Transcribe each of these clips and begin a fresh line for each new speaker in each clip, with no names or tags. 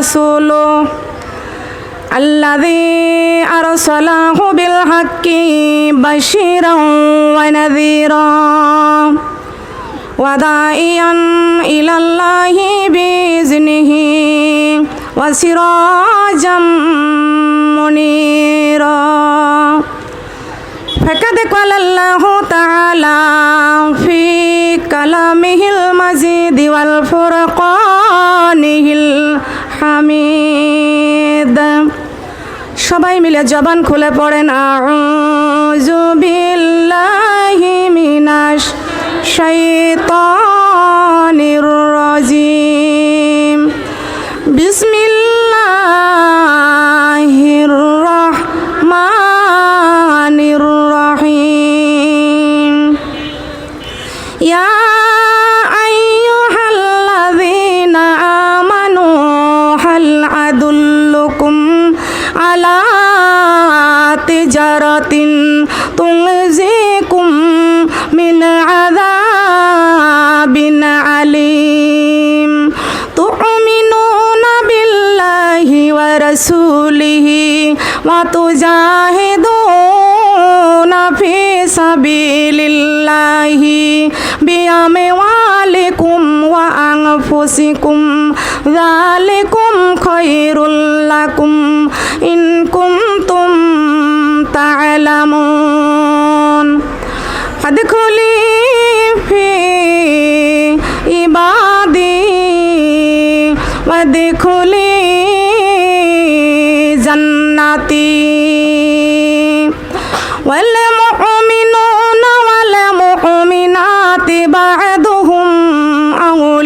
ورسوله الذي أرسله بالحق بشيرا ونذيرا وداعيا إلى الله بإذنه وسراجا منيرا فقد قال الله تعالى في كلامه المزيد والفرقانه হামিদ। সবাই মিলে জবান খুলে পড়েন আউযু বিল্লাহি ওয়া রাসূলিহি ওয়া তুজাহিদুনা ফি সাবিলিল্লাহি বিআমওয়ালিকুম ওয়া আনফুসিকুম যালিকুম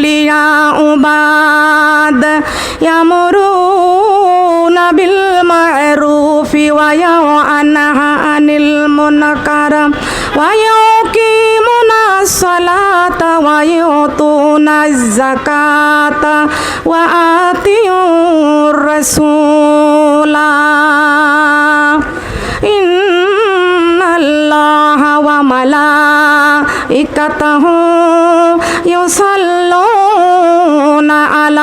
أولياء بعض يأمرون بالمعروف وينهون عن المنكر ويقيمون الصلاة ويؤتون الزكاة وآتيوا الرسول. إن الله وملائكته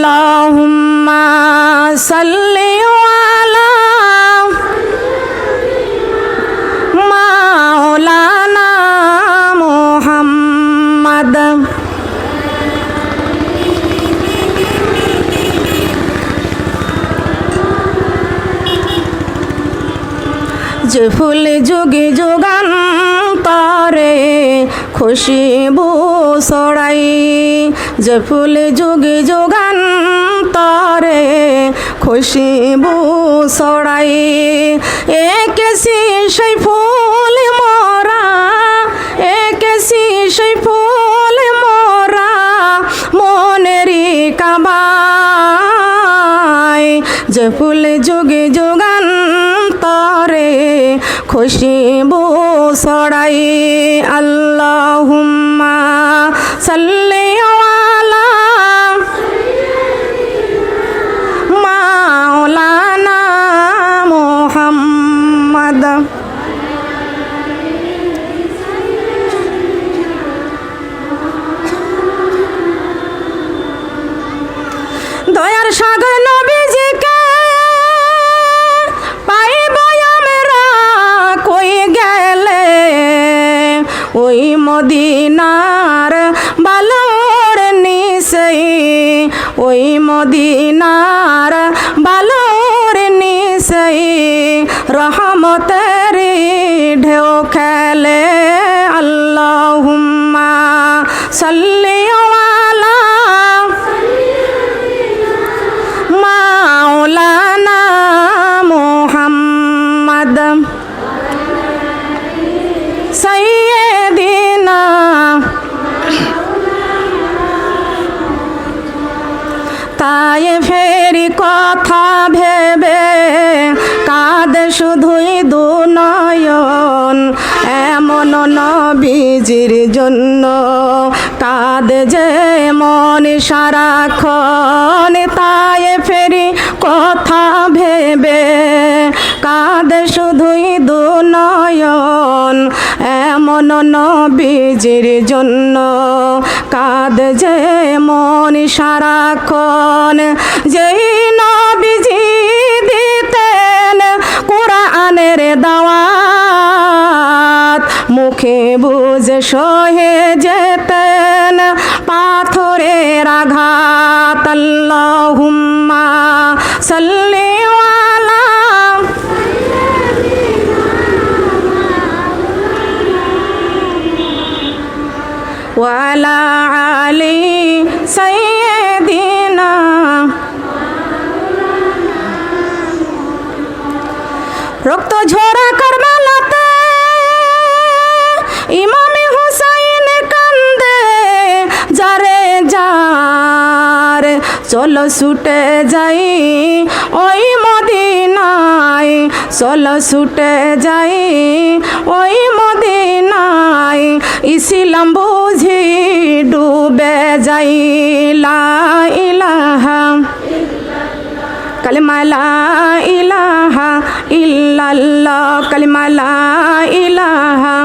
اللهم صل على মাওলানা মোহাম্মদ যে ফুল যোগে যোগান তারে খুশিবু সড়াই, যে ফুল যোগে যোগান তারে খুশিবু সড়াই। একেসি সেই ফুল মরা একেসি সেই ফুল মরা মনেরি কাবাই যে ফুল যোগে খুশিবু সড়াই আল্লাহুম্মা সাল্লি মদিনার বালোর নিসই রহমতের নবীজির জন্য কাঁদে যে মন সারাক্ষণ তাই ফেরি কথা ভেবে কাঁদে শুধুই দু নয়ন এমন নবীজির জন্য কাঁদে যে মন সারাক্ষণ। যেই নবীজি দিতেন কোরআনের দাওয়াত মুখে বুঝে সহে যেতেন পাথরের আঘাত। আল্লাহুম্মা সাল্লি রক্ত ঝরা চলো ছুটে যাই ওই মদিনায়, চলো ছুটে যাই ওই মদিনায়। ইসলাম বুঝি ডুবে যাই, লা ইলাহা কালিমা, লা ইলাহা ইল্লাল্লাহ ইলাহা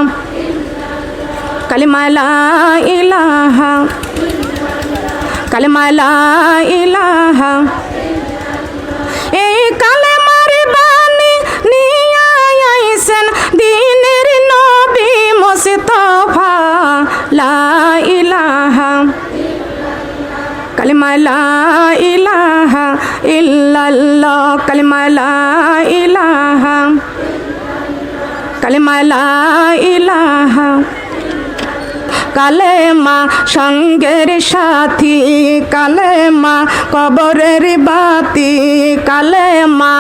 কালিমা, লা ইলাহা কালিমা লা ইলাহা এই কালেমার বাণী নিয়ে আইছেন দিনের নবী মুস্তাফা। লা ইলাহা কালিমা ইলাহা ইল্লাল্লাহ। কালিমা লা ইলাহা কালিমা লা ইলাহা কালেমা, সঙ্গের সাথী কালেমা, কবরের বাতি কালেমা।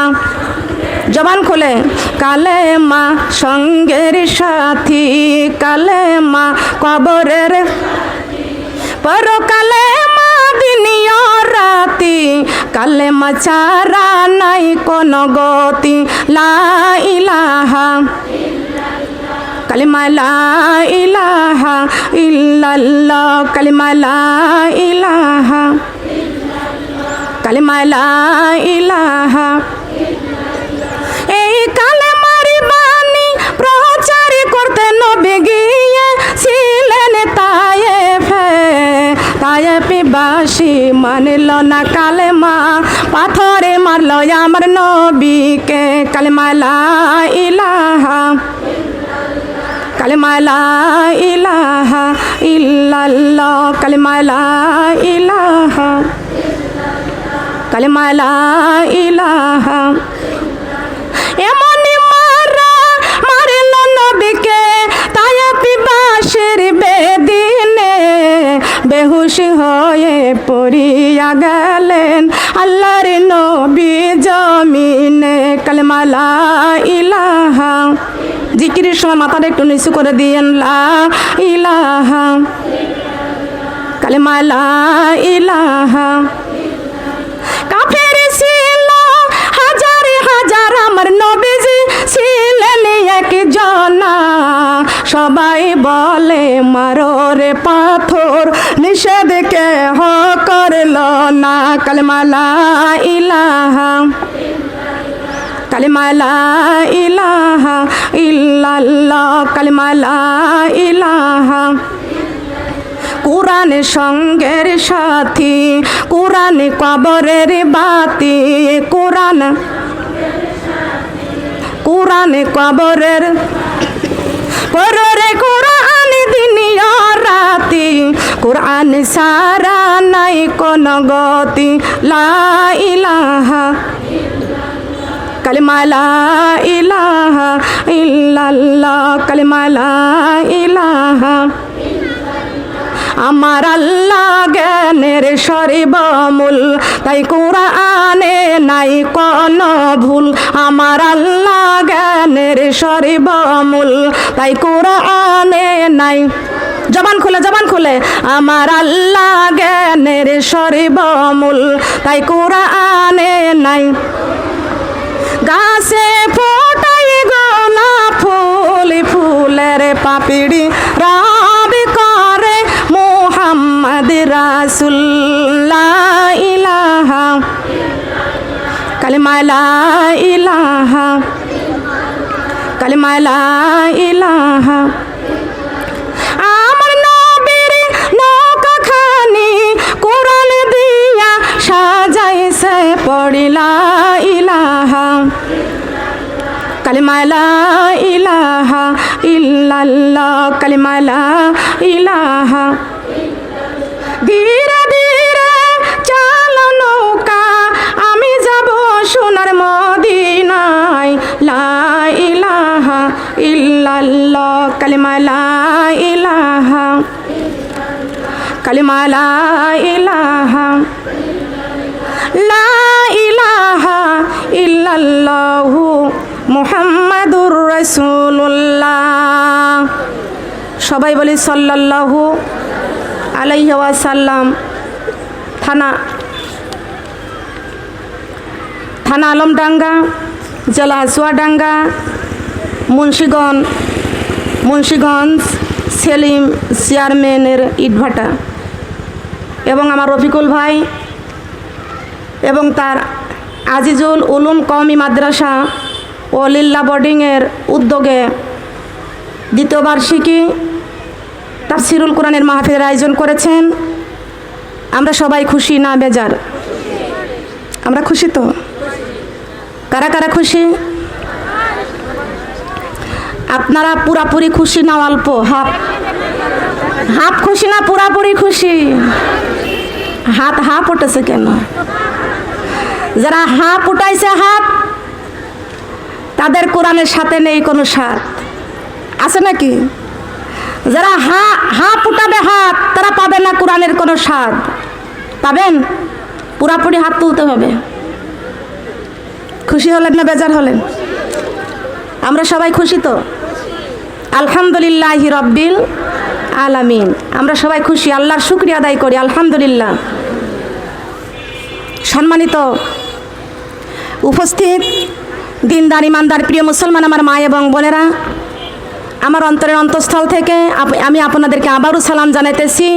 জবান খোলে। কালেমা, সঙ্গের সাথী কালেমা, কবরের পরকালে মা দিনিয় রাতি। কালে মাছারা নাই কোন গতি। লা ইলাহা কালিমা ইলাহা ইল্লাল্লাহ, কালিমা লা ইলাহা, কালিমা ইলাহা। এই কালেমার বাণী প্রচার করতে নবে গিয়ে ছিলেন তায়ে ফে তায়ে পিবাসী মানিল না কালেমা, পাথরে মারল আমার নবীকে, কালেমা লা ইলাহা। কালেমা ইলাহা ইল্লাল্লাহ, কালেমা ইলাহা কালেমা ইলাহা। এমনই মারা মারিল নবীকে, তাই পিবাসের বেদিনে বেহুশ হয়ে পড়িয়া গেলেন। আল্লাহর নবী জিকিরের সময় মাথাটা একটু নিচু করে দিয়েন, লা ইলাহা কালেমালা ইলাহা কাফের ছিল, হাজার হাজার আমার নবীজি ছিলেন একজনা। সবাই বলে, মারো রে পাথর, নিষেধ কে হ করল না। কালমালা ইলাহা কালিমালা ইলাহা ইল্লাল্লাহ কালিমালা ইলাহা। কোরআন সঙ্গের সাথী, কোরআন কবরের বাতি, কোরআন কোরআন কবরের পরে কোরআন দিনিয়া রাতি, কোরআন সারা নাই কোন গতি। লা ইলাহা কালিমা ইলাহা ইল্লাল্লাহ, কালিমা লা ইলাহা। আমার আল্লাহ জ্ঞানের সর্বমূল, তাই কোরআনে নাই কোন ভুল। আমার আল্লাহ জ্ঞানের সর্বমূল, তাই কোরআনে নাই। জবান খুলে জবান খুলে। আমার আল্লাহ জ্ঞানের সর্বমূল, তাই কোরআনে নাই। গাছে ফোটাই গোলা ফুল, ফুলের পাপিড়ি। রাব করে মোহাম্মদ রাসুল্লাহ ইলাহা। কালিমালা ইলাহা। কালিমালা ইলাহা। পড়িলা কালিমা লা ইলাহা ইল্লাল্লাহ, কালিমা লা ইলাহা। ধীরে ধীরে চালো নৌকা, আমি যাব সোনার মদিনায়। লা ইলাহা ইল্লাল্লাহ, কালিমা লা ইলাহা। কালিমা লা ইলাহা। লা ইলাহা ইল্লাল্লাহু মুহাম্মাদুর রাসূলুল্লাহ। সবাই বলি সাল্লাল্লাহু আলাইহি ওয়াসাল্লাম। থানা থানা আলমডাঙ্গা, জেলা চুয়াডাঙ্গা মুন্সীগঞ্জ মুন্সীগঞ্জ সেলিম চেয়ারম্যানের ইটভাটা। এবং আমার রফিকুল ভাই এবং তার আজিজুল উলুম কওমি মাদ্রাসা ও লিল্লা বোর্ডিংয়ের উদ্যোগে দ্বিতীয় বার্ষিকী তাফসিরুল কোরআনের মাহফিলের আয়োজন করেছেন। আমরা সবাই খুশি না বেজার? আমরা খুশি তো? কারা কারা খুশি? আপনারা পুরাপুরি খুশি না অল্প? হাফ হাফ খুশি না পুরাপুরি খুশি? হাত হাফ উঠেছে কেন? যারা হাফ উঠাইছে হাত তাদের কোরআনের সাথে নেই কোনো সাথ। আছে নাকি? যারা হা হাফ উঠাবে হাত, তারা পাবে না কোরআনের কোনো স্বাদ পাবেন? পুরাপুরি হাত তুলতে হবে। খুশি হলেন না বেজার হলেন? আমরা সবাই খুশি তো? আলহামদুলিল্লাহ রব্বিল আলামিন। আমরা সবাই খুশি, আল্লাহর শুক্রিয়া আদায় করি, আলহামদুলিল্লাহ। সম্মানিত উপস্থিত দিনদার, ইমানদার, প্রিয় মুসলমান, আমার মা এবং বোনেরা, আমার অন্তরের অন্তঃস্থল থেকে আমি আপনাদেরকে আবারও সালাম জানাইতেছি।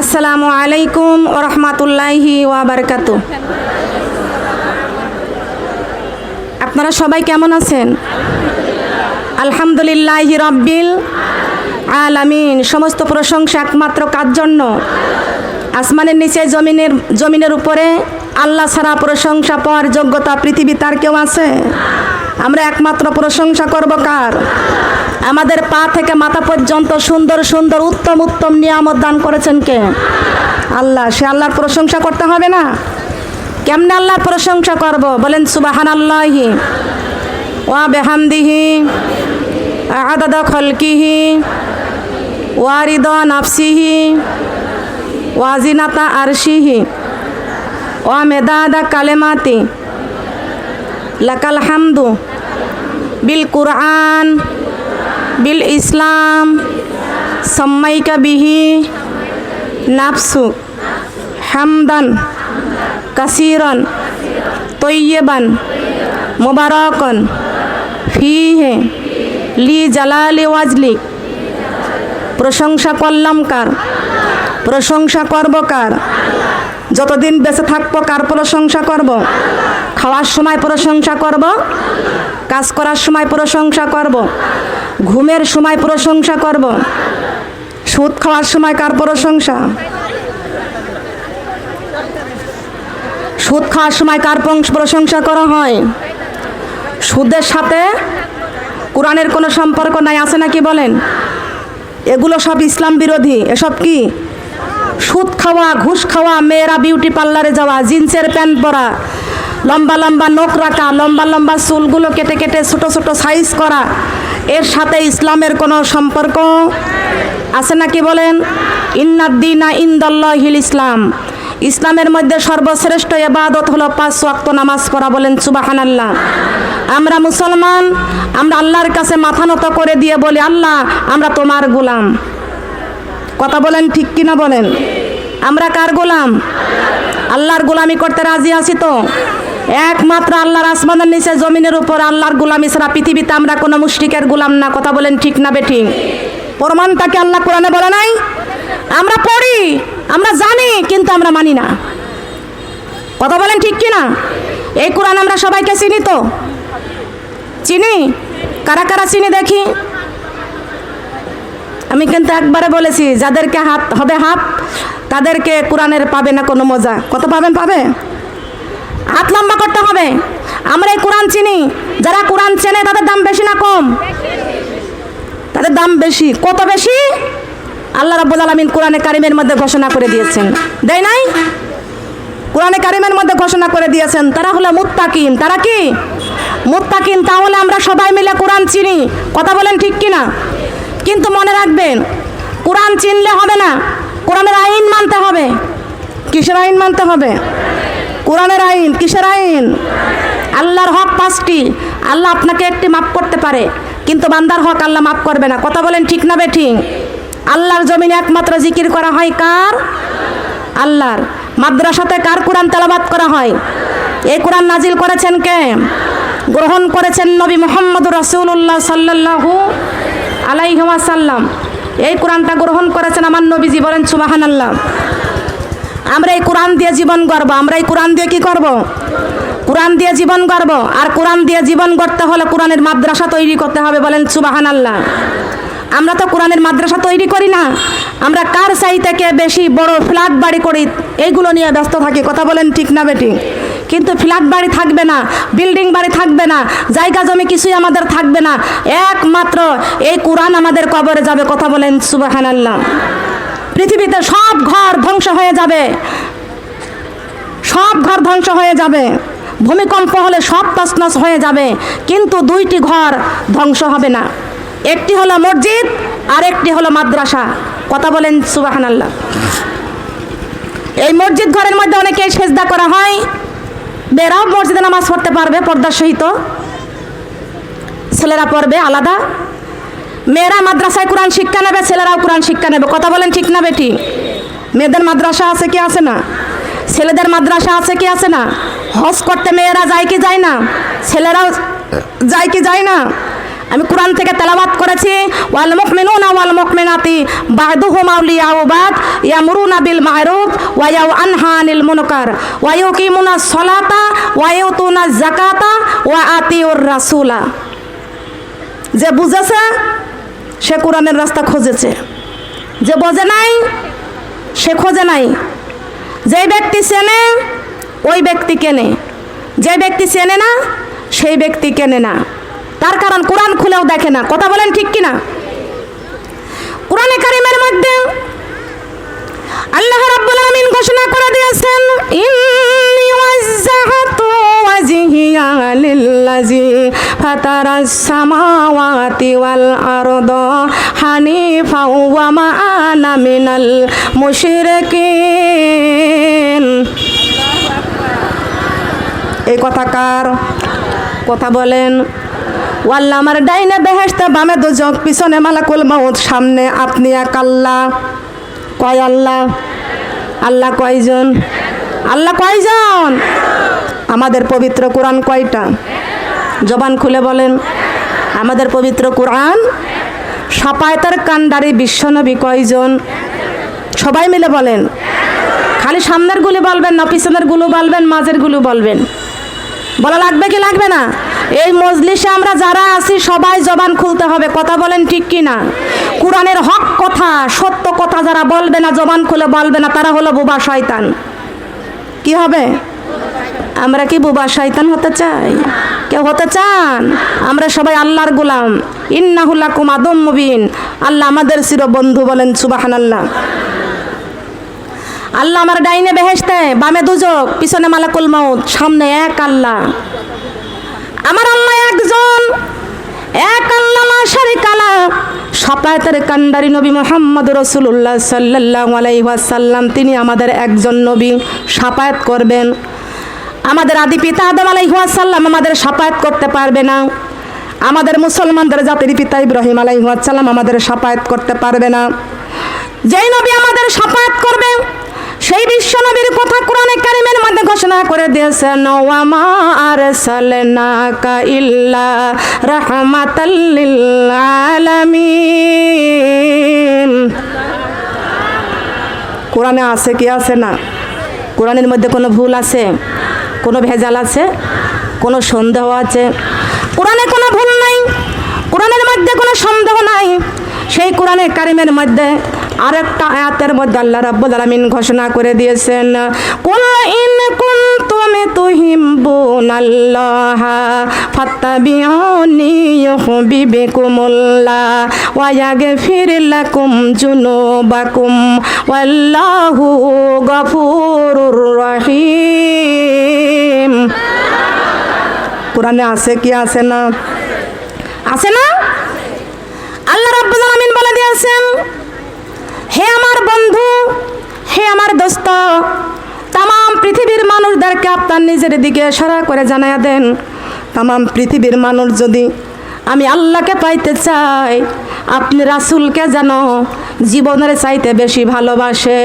আসসালামু আলাইকুম ও রহমাতুল্লাহি ওয়াবারকাতু আপনারা সবাই কেমন আছেন? আলহামদুলিল্লাহ রব্বিল আলামিন। সমস্ত প্রশংসা একমাত্র কার জন্য? আসমানের নিচে, জমিনের জমিনের উপরে আল্লাহ ছাড়া প্রশংসা পাওয়ার যোগ্যতা পৃথিবী তার কেউ আছে? আমরা একমাত্র প্রশংসা করব কার? আমাদের পা থেকে মাথা পর্যন্ত সুন্দর সুন্দর, উত্তম উত্তম নিয়ামত দান করেছেন কে? আল্লাহ। সে আল্লাহর প্রশংসা করতে হবে না? কেমনে আল্লাহর প্রশংসা করব? বলেন সুবাহান আল্লাহি ওয়া বেহামদিহি, আদাদা খলকিহি ওয়ারিদ নাফসিহি ওয়াজিনাতা আরশিহি। ওয়া মেদাদা কালেমাতি, লাকাল হামদু বিল কুরআন, বিল ইসলাম, সম্মাইকা বিহি নাফসুক হামদান, কাসিরন, তৈয়বান, মুবারকন, ফিহে লি জালালি ওয়াজলিক প্রশংসা করলাম কার? প্রশংসা করব কার? যতদিন বেঁচে থাকব, কার প্রশংসা করব? খাওয়ার সময় প্রশংসা করব? কাজ করার সময় প্রশংসা করব? ঘুমের সময় প্রশংসা করব? সুদ খাওয়ার সময় কার প্রশংসা? সুদ খাওয়ার সময় কার প্রশংসা করা হয়? সুদের সাথে কোরআনের কোনো সম্পর্ক নাই, আছে নাকি বলেন? এগুলো সব ইসলাম বিরোধী, এসব কি? সুদ খাওয়া, ঘুষ খাওয়া, মেয়েরা বিউটি পার্লারে যাওয়া, জিন্সের প্যান্ট পরা, লম্বা লম্বা নখ রাখা, লম্বা লম্বা চুলগুলো কেটে কেটে ছোট ছোট সাইজ করা, এর সাথে ইসলামের কোনো সম্পর্ক আছে নাকি বলেন? ইন্নাদ্দিনা ইন্দল্লাহিল ইসলাম। ইসলামের মধ্যে সর্বশ্রেষ্ঠ এবাদত হলো পাঁচ ওয়াক্ত নামাজ পড়া বলেন সুবাহান আল্লাহ আমরা মুসলমান, আমরা আল্লাহর কাছে মাথা নত করে দিয়ে বলি, আল্লাহ, আমরা তোমার গোলাম। কথা বলেন ঠিক কিনা বলেন? আমরা কার গোলাম? আল্লাহর গোলামি করতে রাজি আছি তো? একমাত্র আল্লাহর আসমানের নিচে জমিনের উপর আল্লাহর গোলামি ছাড়া পৃথিবীতে আমরা কোনো মুশরিকের গোলাম না, কথা বলেন ঠিক না বেঠিক? প্রমাণটাকে আল্লাহ কোরআনে বলে নাই? আমরা পড়ি, আমরা জানি, কিন্তু আমরা মানি না। কথা বলেন ঠিক কি না এই কোরআন আমরা সবাইকে চিনি তো? চিনি? কারা কারা চিনি দেখি? আমি কিন্তু একবারে বলেছি, যাদেরকে হাত, হবে হাত, তাদেরকে কোরআনের পাবে না কোনো মজা। কত পাবেন, পাবে? হাত লম্বা করতে হবে। আমরা এই কোরআন চিনি। যারা কোরআন চেনে, তাদের দাম বেশি না কম? তাদের দাম বেশি। কত বেশি? আল্লাহ রাব্বুল আলামিন কোরআনে কারিমের মধ্যে ঘোষণা করে দিয়েছেন। দেয় নাই? কোরআনে কারিমের মধ্যে ঘোষণা করে দিয়েছেন। তারা হলো মুত্তাকিন। তারা কি? মুত্তাকিন, তাহলে আমরা সবাই মিলে কোরআন চিনি। কথা বলেন ঠিক কি না কিন্তু মনে রাখবেন, কোরআন চিনলে হবে না, কোরআনের আইন মানতে হবে। কিসের আইন মানতে হবে? কোরআনের আইন, কিসের আইন? আল্লাহর হক পাঁচটি, আল্লাহ আপনাকে একটি মাফ করতে পারে, কিন্তু বান্দার হক আল্লাহ মাফ করবে না। কথা বলেন ঠিক না বেঠিক আল্লাহর জমিনে একমাত্র জিকির করা হয় কার? আল্লাহর। মাদ্রাসাতে কার কোরআন তেলাবাত করা হয়? এই কোরআন নাজিল করেছেন কে? গ্রহণ করেছেন নবী মোহাম্মদ রসুল্লাহ সাল্লাহু আলাইহাসাল্লাম এই কোরআনটা গ্রহণ করেছেন আমার নবীজি বলেন সুবাহান আল্লাহ আমরা এই কোরআন দিয়ে জীবন গড়ব। আমরা এই কোরআন দিয়ে কি করব? কোরআন দিয়ে জীবন গড়ব। আর কোরআন দিয়ে জীবন গড়তে হলে কোরআনের মাদ্রাসা তৈরি করতে হবে বলেন সুবাহান আল্লাহ আমরা তো কোরআনের মাদ্রাসা তৈরি করি না। আমরা কার চাই থেকে বেশি বড় ফ্ল্যাট বাড়ি করি, এইগুলো নিয়ে ব্যস্ত থাকি। কথা বলেন ঠিক না বেটি? কিন্তু ফ্ল্যাট বাড়ি থাকবে না, বিল্ডিং বাড়ি থাকবে না, জায়গা জমি কিছুই আমাদের থাকবে না। একমাত্র এই কোরআন আমাদের কবরে যাবে, কথা বলেন সুবাহান আল্লাহ পৃথিবীতে সব ঘর ধ্বংস হয়ে যাবে। সব ঘর ধ্বংস হয়ে যাবে। ভূমিকম্প হলে সব তছনছ হয়ে যাবে, কিন্তু দুইটি ঘর ধ্বংস হবে না। একটি হলো মসজিদ, আর একটি হলো মাদ্রাসা। কথা বলেন সুবাহান আল্লাহ এই মসজিদ ঘরের মধ্যে অনেকেই সেজদা করা হয়। বেরাও মসজিদে নামাজ পড়তে পারবে পর্দার সহিত। ছেলেরা পড়বে আলাদা। মেয়েরা মাদ্রাসায় কোরআন শিক্ষা নেবে, ছেলেরাও কোরআন শিক্ষা নেবে। কথা বলেন ঠিক না বেটি? মেয়েদের মাদ্রাসা আছে কি আছে না? ছেলেদের মাদ্রাসা আছে কি আছে না? হজ করতে মেয়েরা যায় কি যায় না? ছেলেরাও যায় কি যায় না? আমি কোরআন থেকে তেলাবাত করেছি, ওয়াল মুকমিনুনা ওয়াল মুকমিনাতি বাদুহুম আউলিয়াউ বাদ, ইয়ামুরুনা বিল মা'রুফ, ওয়া ইয়ানহা আনিল মুনকার, ওয়া ইউকিমুনা সলাতা, ওয়া ইউতুনা যাকাতা, ওয়া আতিউর রাসূলা। যে বুঝেছে, সে কোরআনের রাস্তা খুঁজেছে। যে বোঝে নাই, সে খোঁজে নাই। যে ব্যক্তি চেনে, ওই ব্যক্তি কেনে। যে ব্যক্তি চেনে না, সেই ব্যক্তি কেনে না। তার কারণ কোরআন খুলেও দেখে না। কথা বলেন ঠিক কিনা? কোরআনে কারিমের মধ্যে আল্লাহ রাব্বুল আলামিন ঘোষণা করে দিয়েছেন, ইন্নী ওয়াজ্জাহতু ওয়াজহিয়া লিল্লাযী ফাতারাস সামাওয়াতি ওয়াল আরদা হানিফা ওয়া মা আনা মিনাল মুশরিকিন। এই কথা কার? কথা বলেন। ওয়াল্লা আমার ডাইনে বেহেস্তে বামে দুজক, পিছনে মালা মালাকুল মাউত, সামনে আপনি এক আল্লাহ। কয় আল্লাহ? আল্লাহ কয়জন? আল্লাহ কয়জন? আমাদের পবিত্র কোরআন কয়টা? জবান খুলে বলেন। আমাদের পবিত্র কোরআন? সাপায়তার কান্ডারি বিশ্বনবী কয়জন? সবাই মিলে বলেন। খালি সামনের গুলি বলবেন না, পিছনেরগুলো বলবেন, মাঝেরগুলো বলবেন। বলা লাগবে কি লাগবে না? এই মজলিসে আমরা যারা আছি, সবাই জবান খুলতে হবে। কথা বলেন ঠিক কি না কোরআনের হক কথা, সত্য কথা যারা বলবে না, জবান খুলে বলবে না, তারা হলো বোবা শয়তান। কি হবে? আমরা কি বুবা শয়তান হতে চাই? কেউ হতে চান? আমরা সবাই আল্লাহর গোলাম। ইন্নাহুল্লাহ কুমাদম মুবিন। আল্লাহ আমাদের চির বন্ধু বলেন সুবাহান আল্লাহ আল্লাহ আমার ডাইনে বেহেস্তে বামে দুজক, পিছনে মালাকুল মাউত, সামনে এক আল্লাহ। আমার আল্লাহ একজন। এক আল্লাহ, লা শারিকা লা। সাপায়াতের কান্ডারি নবী মোহাম্মদ রসুল্লাহ সাল্লাল্লাহু আলাইহি ওয়াসাল্লাম, তিনি আমাদের একজন নবী সাপায়াত করবেন। আমাদের আদি পিতা আদম আলাইহি ওয়াসাল্লাম আমাদের সাপায়াত করতে পারবে না। আমাদের মুসলমানদের জাতির পিতা ইব্রাহিম আলাইহি ওয়াসাল্লাম আমাদের সাপায়াত করতে পারবে না। যেই নবী আমাদের সাপায়াত করবে সেই বিশ্ব নবীর কথা কোরআনে কারিমের মধ্যে ঘোষণা করে দিয়েছেন ওয়ামা আরসালনাকা ইল্লা রাহমাতাল লিল আলামিন কোরআনে আছে কি আছে না? কোরআনের মধ্যে কোনো ভুল আছে? কোনো ভেজাল আছে? কোনো সন্দেহ আছে? কোরআনে কোনো ভুল নাই? কোরআনের মধ্যে কোনো সন্দেহ নাই? সেই কোরআনের কারিমের মধ্যে আরেকটা আয়াতের মধ্যে আল্লাহ রাব্বুল আলামিন ঘোষণা করে দিয়েছেন, কুল ইন কুনতুম তুহিব্বুনাল্লাহ ফাত্তাবিউনি ইউহিব্বুকুমুল্লাহ ওয়া ইয়াগফির লাকুম জুনুবাকুম ওয়াল্লাহু গফুরুর রহিম। কোরআনে আছে কি আছে না? আছে না? আল্লাহ রাব্বুল আলামিন বলে দিয়েছেন হে আমার বন্ধু, হে আমার দোস্ত তাম পৃথিবীর মানুষদেরকে আপনার নিজের দিকে সারা করে জানাইয়া দেন। তাম পৃথিবীর মানুষ যদি আমি আল্লাহকে পাইতে চাই, আপনি রাসুলকে যেন জীবনের চাইতে বেশি ভালোবাসে